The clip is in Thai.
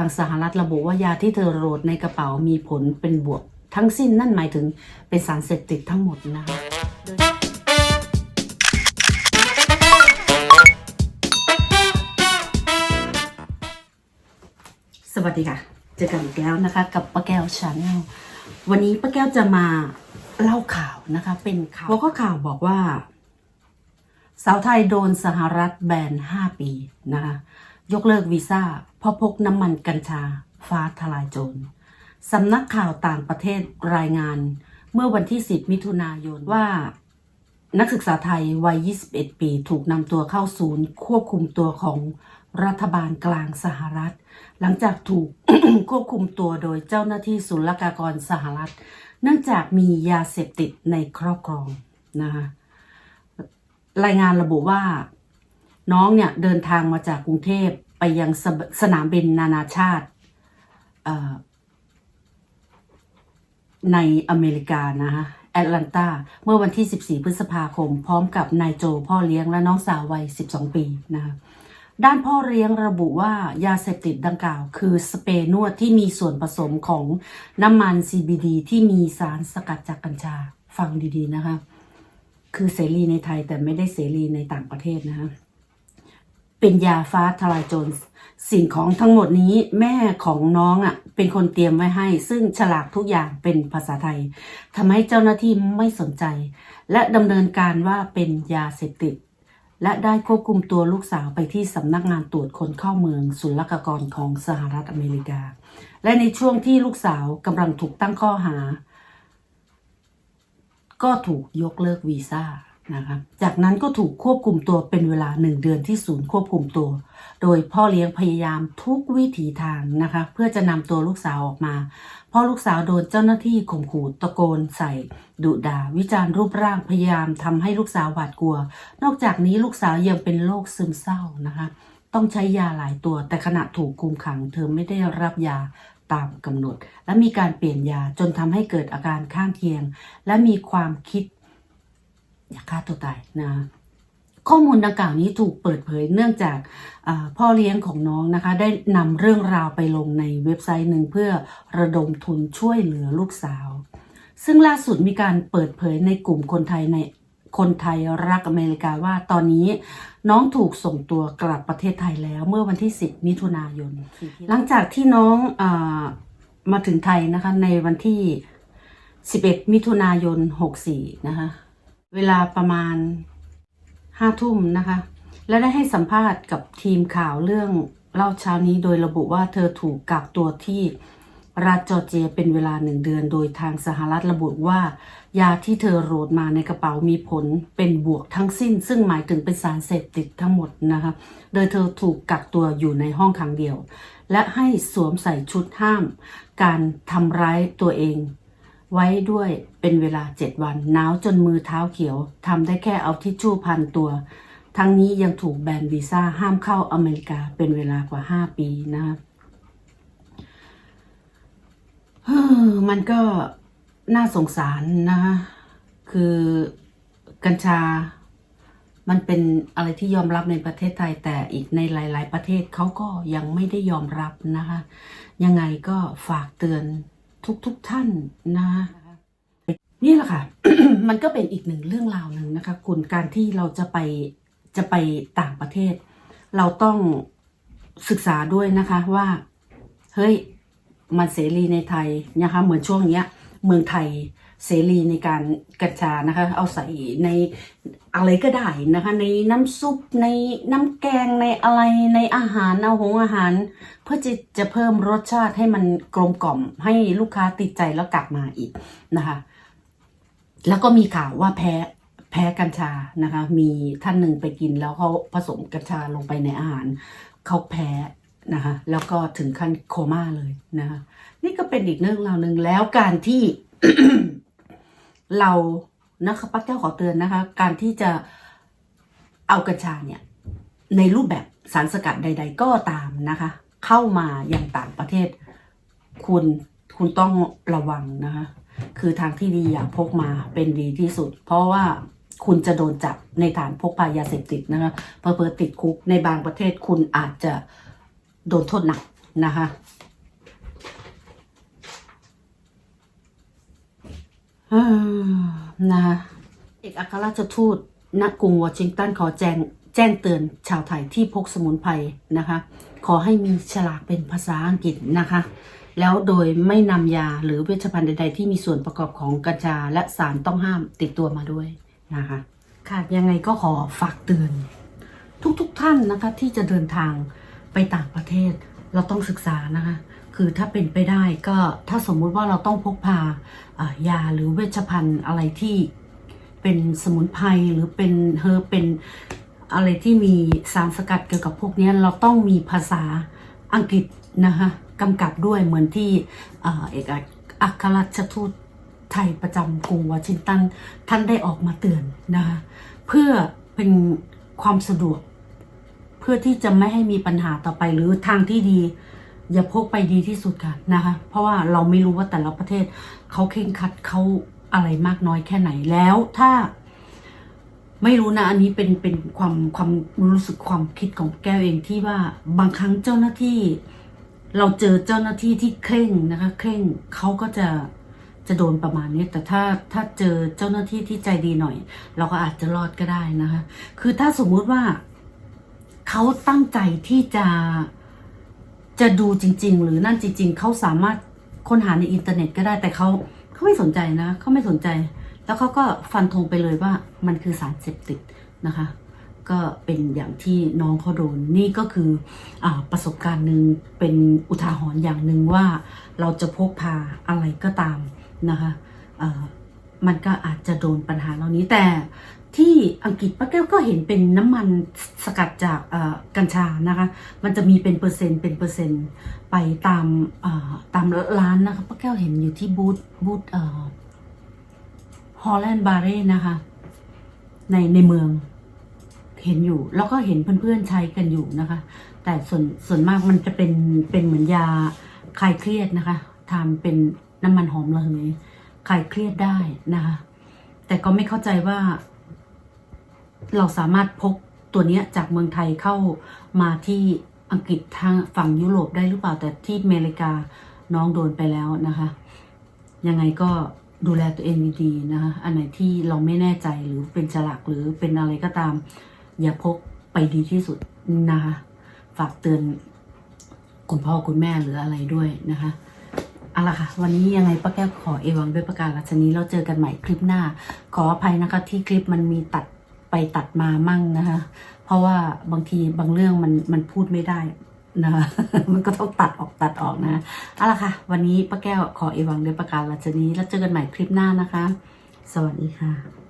างสหรัฐระบุว่ายาที่เธอโหลดในกระเป๋ามีผลเป็นบวกทั้งสิ้นนั่นหมายถึงเป็นสารเสพติดทั้งหมดนะคะสวัสดีค่ะ เจอกันอีกแล้วนะคะ กับป้าแก้วชาแนลวันนี้ป้าแก้วจะมาเล่าข่าวนะคะ เป็นข่าวหัวข้อข่าวบอกว่า สาวไทยโดนสหรัฐแบน 5 ปีนะคะ ยกเลิกวีซ่า พราะพกน้ำมันกัญชา ฟ้าทลายโจรสำนักข่าวต่างประเทศรายงาน เมื่อวันที่ 10 มิถุนายนว่า นักศึกษาไทยวัย 21 ปีถูกนำตัวเข้าศูนย์ ควบคุมตัวของรัฐบาลกลางสหรัฐ หลังจากถูกควบคุมตัวโดยเจ้าหน้าที่ศุลกากรสหรัฐ เนื่องจากมียาเสพติดในครอบครองนะคะรายงานระบุว่า น้องเนี่ยเดินทางมาจากกรุงเทพ ไปยังสสนามบินนานาชาติในอเมริกานะคะแอตแลนตาเมื่อวันที่ 14 พฤษภาคม พร้อมกับนายโจพ่อเลี้ยงและน้องสาววัย 12 ปีนะคะด้านพ่อเลี้ยงระบุว่ายาเสพติดดังกล่าว คือสเปรย์นวดที่มีส่วนผสมของน้ำมัน CBD ที่มีสารสกัดจากกัญชา ฟังดีๆนะคะ คือเสรีในไทยแต่ไม่ได้เสรีในต่างประเทศนะคะ เป็นยาฟ้าทลายโจรสิ่งของทั้งหมดนี้แม่ของน้องอะ เป็นคนเตรียมไว้ให้ ซึ่งฉลากทุกอย่างเป็นภาษาไทยทำให้เจ้าหน้าที่ไม่สนใจ และดำเนินการว่าเป็นยาเสพติด และได้ควบคุมตัวลูกสาวไปที่สำนักงานตรวจคนเข้าเมืองศุลกากรของสหรัฐอเมริกา และในช่วงที่ลูกสาวกำลังถูกตั้งข้อหา ก็ถูกยกเลิกวีซ่า นะคะจากนั้นก็ถูกควบคุมตัวเป็นเวลาหนึ่งเดือนที่ศูนย์ควบคุมตัว โดยพ่อเลี้ยงพยายามทุกวิถีทางนะคะ เพื่อจะนำตัวลูกสาวออกมาพราะลูกสาวโดนเจ้าหน้าที่ข่มขู่ตะโกนใส่ดุด่าวิจารณ์รูปร่างพยายามทำให้ลูกสาวหวาดกลัว นอกจากนี้ลูกสาวยังเป็นโรคซึมเศร้านะคะ ต้องใช้ยาหลายตัว แต่ขณะถูกคุมขัง เธอไม่ได้รับยาตามกำหนด และมีการเปลี่ยนยาจนทำให้เกิดอาการข้างเคียง และมีความคิด อย่าฆ่าตัวตายนะข้อมูลดังกล่าวนี้ถูกเปิดเผยเนื่องจากพ่อเลี้ยงของน้องนะคะ ได้นำเรื่องราวไปลงในเว็บไซต์หนึ่งเพื่อระดมทุนช่วยเหลือลูกสาว ซึ่งล่าสุดมีการเปิดเผยในกลุ่มคนไทยในคนไทยรักอเมริกาว่าตอนนี้น้องถูกส่งตัวกลับประเทศไทยแล้วเมื่อวันที่ 10 มิถุนายน หลังจากที่น้องอมาถึงไทยนะคะในวันที่ 11 มิถุนายน 64 นะคะ เวลาประมาณห้าทุ่มนะคะ และได้ให้สัมภาษณ์กับทีมข่าวเรื่องเล่าเช้านี้โดยระบุว่าเธอถูกกักตัวที่รัฐจอร์เจียเป็นเวลาหนึ่งเดือน โดยทางสหรัฐระบุว่า ยาที่เธอโหลดมาในกระเป๋ามีผลเป็นบวกทั้งสิ้น ซึ่งหมายถึงเป็นสารเสพติดทั้งหมดนะคะโดยเธอถูกกักตัวอยู่ในห้องขังเดียว และให้สวมใส่ชุดห้าม การทำร้ายตัวเอง ไว้ด้วยเป็นเวลา7วันหนาวจนมือเท้าเขียวทำได้แค่เอาทิชชู่พันตัว ทั้งนี้ยังถูกแบนวีซ่าห้ามเข้าอเมริกาเป็นเวลากว่า5ปีนะคะเฮ้อมันก็น่าสงสารนะคะคือกัญชา มันเป็นอะไรที่ยอมรับในประเทศไทยแต่อีกในหลาย ๆ ประเทศเขาก็ยังไม่ได้ยอมรับนะคะ ยังไงก็ฝากเตือน ทุกๆทท่านนะคะนี่แหละค่ะ มันก็เป็นอีกหนึ่งเรื่องราวหนึ่งนะคะ คุณการที่เราจะไปจะไปต่างประเทศ เราต้องศึกษาด้วยนะคะว่า เฮ้ย มันเสรีในไทยนะคะ เหมือนช่วงเนี้ย เมืองไทย เสรีในการกัญชานะคะ เอาใส่ในอะไรก็ได้นะคะ ในน้ำซุปในน้ำแกงในอะไรในอาหารเอาหงอาหาร เพื่อจะจะเพิ่มรสชาติให้มันกลมกล่อม ให้ลูกค้าติดใจแล้วกลับมาอีกนะคะ แล้วก็มีข่าวว่าแพ้แพ้กัญชานะคะ มีท่านหนึ่งไปกินแล้วเขาผสมกัญชาลงไปในอาหารเขาแพ้นะคะ แล้วก็ถึงขั้นโคม่าเลยนะคะ นี่ก็เป็นอีกเรื่องราวหนึ่งแล้วการที่ เรานะคะป้าแก้วขอเตือนนะคะ การที่จะเอากัญชาเนี่ยในรูปแบบสารสกัดใด ๆ ก็ตามนะคะ เข้ามาอย่างต่างประเทศ คุณคุณต้องระวังนะคะ คือทางที่ดีอย่าพกมาเป็นดีที่สุด เพราะว่าคุณจะโดนจับในฐานพกพายาเสพติดนะคะเพอเพอติดคุกในบางประเทศคุณอาจจะโดนโทษหนักนะคะ อ่า นะคะเอกอัครราชทูตณกรุงวอชิงตันขอแจ้งแจ้งเตือนชาวไทยที่พกสมุนไพรนะคะ ขอให้มีฉลากเป็นภาษาอังกฤษนะคะ แล้วโดยไม่นำยาหรือเวชภัณฑ์ใด ๆ ที่มีส่วนประกอบของกัญชาและสารต้องห้ามติดตัวมาด้วยนะคะ ค่ะยังไงก็ขอฝากเตือน ทุกๆทท่านนะคะที่จะเดินทางไปต่างประเทศ เราต้องศึกษานะคะ คือถ้าเป็นไปได้ก็ถ้าสมมุติว่าเราต้องพกพายาหรือเวชภัณฑ์อะไรที่เป็นสมุนไพรหรือเป็นเฮอเป็นอะไรที่มีสารสกัดเกี่ยวกับพวกนี้เราต้องมีภาษาอังกฤษนะคะกำกับด้วยเหมือนที่เอกอัครราชทูตไทยประจำกรุงวอชิงตันท่านได้ออกมาเตือนนะคะเพื่อเป็นความสะดวก เพื่อที่จะไม่ให้มีปัญหาต่อไปหรือทางที่ดี อย่าพกไปดีที่สุดค่ะนะคะ เพราะว่าเราไม่รู้ว่าแต่ละประเทศเขาเข่งคัดเขาอะไรมากน้อยแค่ไหนแล้วถ้าไม่รู้นะอันนี้เป็นเป็นความความรู้สึกความคิดของแก้วเองที่ว่าบางครั้งเจ้าหน้าที่ เราเจอเจ้าหน้าที่ที่เคร่งนะคะเคร่งเขาก็จะจะโดนประมาณนี้ แต่ถ้าถ้าเจอเจ้าหน้าที่ที่ใจดีหน่อย เราก็อาจจะรอดก็ได้นะคะ คือถ้าสมมุติว่าเขาตั้งใจที่จะ จะดูจริง ๆ หรือนั่นจริง ๆ เขาสามารถค้นหาในอินเทอร์เน็ตก็ได้แต่เขาเขาไม่สนใจนะเขาไม่สนใจ แล้วเขาก็ฟันธงไปเลยว่ามันคือสารเสพติดนะคะ ก็เป็นอย่างที่น้องเขาโดนนี่ก็คืออประสบการณ์หนึ่งเป็นอุทาหรณ์อย่างหนึ่งว่าเราจะพกพาอะไรก็ตามนะคะมันก็อาจจะโดนปัญหาเหล่านี้แต่ ที่อังกฤษป้าแก้วก็เห็นเป็นน้ำมันสกัดจากกัญชานะคะ มันจะมีเป็นเปอร์เซ็นต์เป็นเปอร์เซ็นต์ไปตามตามร้านนะคะป้าแก้วเห็นอยู่ที่บูธบูธฮอลแลนด์บาร์เร่นะคะ ในในเมืองเห็นอยู่ แล้วก็เห็นเพื่อนๆใช้กันอยู่นะคะ แต่ส่วนส่วนมากมันจะเป็นเป็นเหมือนยาคลายเครียดนะคะทำเป็นน้ำมันหอมระเหยคลายเครียดได้นะคะ แต่ก็ไม่เข้าใจว่า เราสามารถพกตัวเนี้ยจากเมืองไทยเข้ามาที่อังกฤษทางฝั่งยุโรปได้หรือเปล่าแต่ที่อเมริกาน้องโดนไปแล้วนะคะ ยังไงก็ดูแลตัวเองดีๆนะคะ อันไหนที่เราไม่แน่ใจหรือเป็นฉลากหรือเป็นอะไรก็ตาม อย่าพกไปดีที่สุดนะคะ ฝากเตือนคุณพ่อคุณแม่หรืออะไรด้วยนะคะเอาละค่ะ วันนี้ยังไงป้าแก้วขอเอวังด้วยประการรัชนี้เราเจอกันใหม่คลิปหน้า ขออภัยนะคะที่คลิปมันมีตัด ไปตัดมามั่งนะคะ เพราะว่าบางทีบางเรื่องมันมันพูดไม่ได้นะคะมันก็ต้องตัดออกตัดออกนะเอาละค่ะ วันนี้ป้าแก้วขอเอวังด้วยประการรัชนี้ แล้วเจอกันใหม่คลิปหน้านะคะ สวัสดีค่ะ